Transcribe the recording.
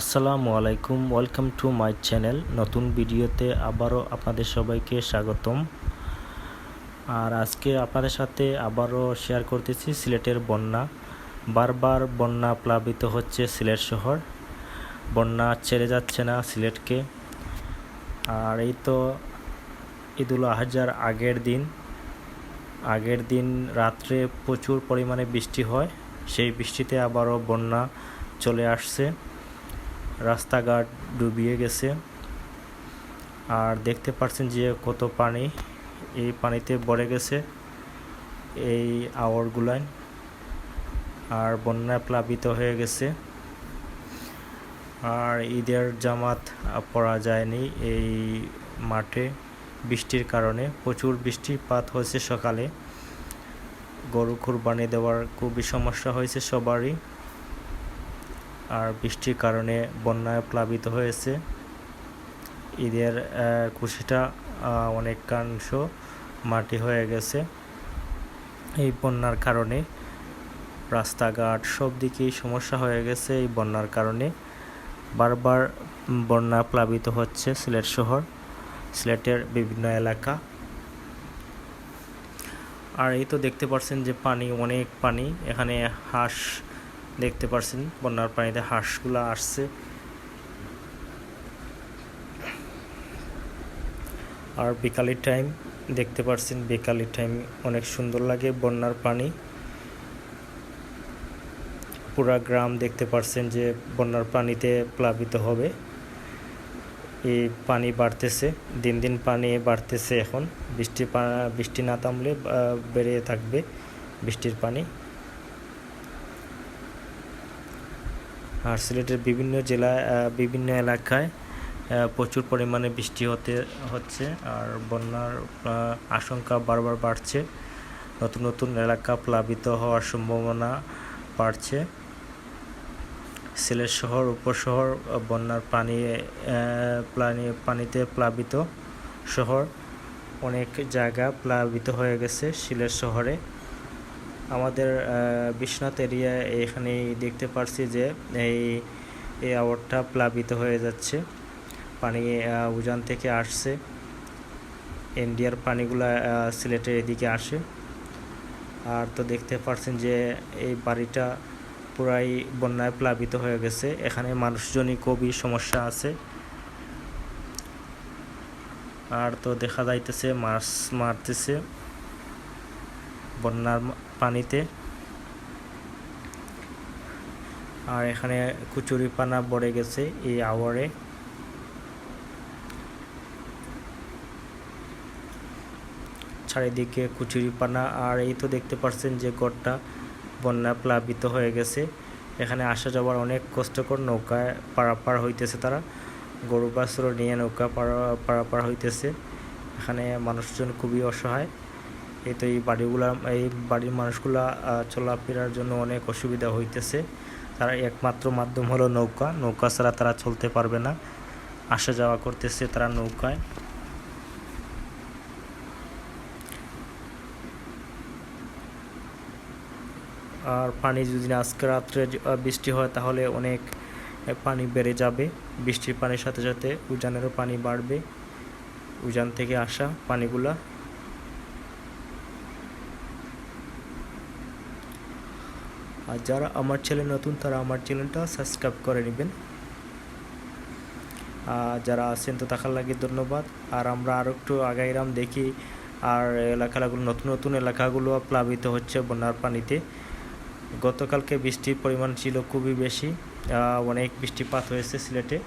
আসসালামু আলাইকুম, welcome to my channel. নতুন ভিডিওতে আবারও আপনাদের সবাইকে স্বাগতম। আর আজকে আপনাদের সাথে আবারও শেয়ার করতেছি সিলেটের বন্যা। বারবার বন্যা প্লাবিত হচ্ছে সিলেট শহর। বন্যা ছেড়ে যাচ্ছে না সিলেটকে। আর এই তো ঈদুল আহাজার আগের দিন। আগের দিন রাত্রে প্রচুর পরিমাণে বৃষ্টি হয়। সেই বৃষ্টিতে আবারও বন্যা চলে আসছে। রাস্তাঘাট ডুবিয়ে গেছে। আর দেখতে পাচ্ছেন যে কত পানি, এই পানিতে ভরে গেছে এই আওয়ারগুলায়। আর বন্যায় প্লাবিত হয়ে গেছে। আর ঈদের জামাত পড়া যায়নি এই মাঠে বৃষ্টির কারণে। প্রচুর বৃষ্টিপাত হয়েছে সকালে। গরু কুরবানি দেওয়ার খুবই সমস্যা হয়েছে সবারই। আর বৃষ্টির কারণে বন্যায় প্লাবিত হয়েছে। ঈদের কুশিটা অনেকাংশ মাটি হয়ে গেছে। এই বন্যার কারণে রাস্তাঘাট সব দিকেই সমস্যা হয়ে গেছে এই বন্যার কারণে। বারবার বন্যা প্লাবিত হচ্ছে সিলেট শহর, সিলেটের বিভিন্ন এলাকা। আর এই তো দেখতে পাচ্ছেন যে পানি, অনেক পানি। এখানে হাঁস দেখতে পারছেন, বন্যার পানিতে হাঁসগুলো আসছে। আর বিকালের টাইম দেখতে পারছেন, বিকালের টাইম অনেক সুন্দর লাগে বন্যার পানি। পুরা গ্রাম দেখতে পারছেন যে বন্যার পানিতে প্লাবিত হবে। এই পানি বাড়তেছে, দিন দিন পানি বাড়তেছে এখন। বৃষ্টি বৃষ্টি না থামলে বেড়ে থাকবে বৃষ্টির পানি। আর সিলেটের বিভিন্ন জেলায় বিভিন্ন এলাকায় প্রচুর পরিমাণে বৃষ্টি হতে, হচ্ছে আর বন্যার আশঙ্কা বারবার বাড়ছে। নতুন নতুন এলাকা প্লাবিত হওয়ার সম্ভাবনা বাড়ছে। সিলেট শহর, উপশহর, বন্যার পানি পানি, পানিতে প্লাবিত শহর। অনেক জায়গা প্লাবিত হয়ে গেছে সিলেট শহরে। আমাদের বিশ্বনাথ এরিয়া এখানে দেখতে পারছি যে এই এই আওয়ারটা প্লাবিত হয়ে যাচ্ছে। পানি উজান থেকে আসছে। ইন্ডিয়ার পানিগুলা সিলেটের এদিকে আসে। আর তো দেখতে পারছেন যে এই বাড়িটা পুরাই বন্যায় প্লাবিত হয়ে গেছে। এখানে মানুষজনই খুবই সমস্যা আছে। আর তো দেখা যাইতেছে, মাছ মারতেছে। বন্যার পানিতে। আর এখানে কুচুরি পানা পড়ে গেছে এই আওয়ারে। চারিদিকে কুচুরি পানা, আর এই তো দেখতে পাচ্ছেন যে গড়টা বন্যা প্লাবিত হয়ে গেছে। এখানে আসা যাওয়ার অনেক কষ্টকর নৌকায় পারাপার হইতেছে তারা। গরু, বাছর নিয়ে নৌকা পারাপার হইতেছে। এখানে মানুষজন খুবই অসহায়। এই তো এই বাড়িগুলা, এই বাড়ির মানুষগুলা চলাফেরার জন্য অনেক অসুবিধা হইতেছে। তারা একমাত্র মাধ্যম হলো নৌকা। নৌকা ছাড়া তারা চলতে পারবে না। আসা যাওয়া করতেছে তারা নৌকায়। আর পানি যদি আজকে রাত্রে বৃষ্টি হয় তাহলে অনেক পানি বেড়ে যাবে। বৃষ্টির পানির সাথে সাথে উজানেরও পানি বাড়বে। উজান থেকে আসা পানিগুলা। আর যারা আমার চ্যানেল নতুন, তারা আমার চ্যানেলটা সাবস্ক্রাইব করে নেবেন। আর যারা আছেন, তো থাকার লাগে ধন্যবাদ। আর আমরা আরও একটু আগাইরাম দেখি আর এলাকাগুলো, নতুন নতুন এলাকাগুলো প্লাবিত হচ্ছে বন্যার পানিতে। গতকালকে বৃষ্টির পরিমাণ ছিল খুবই বেশি। অনেক বৃষ্টিপাত হয়েছে সিলেটে।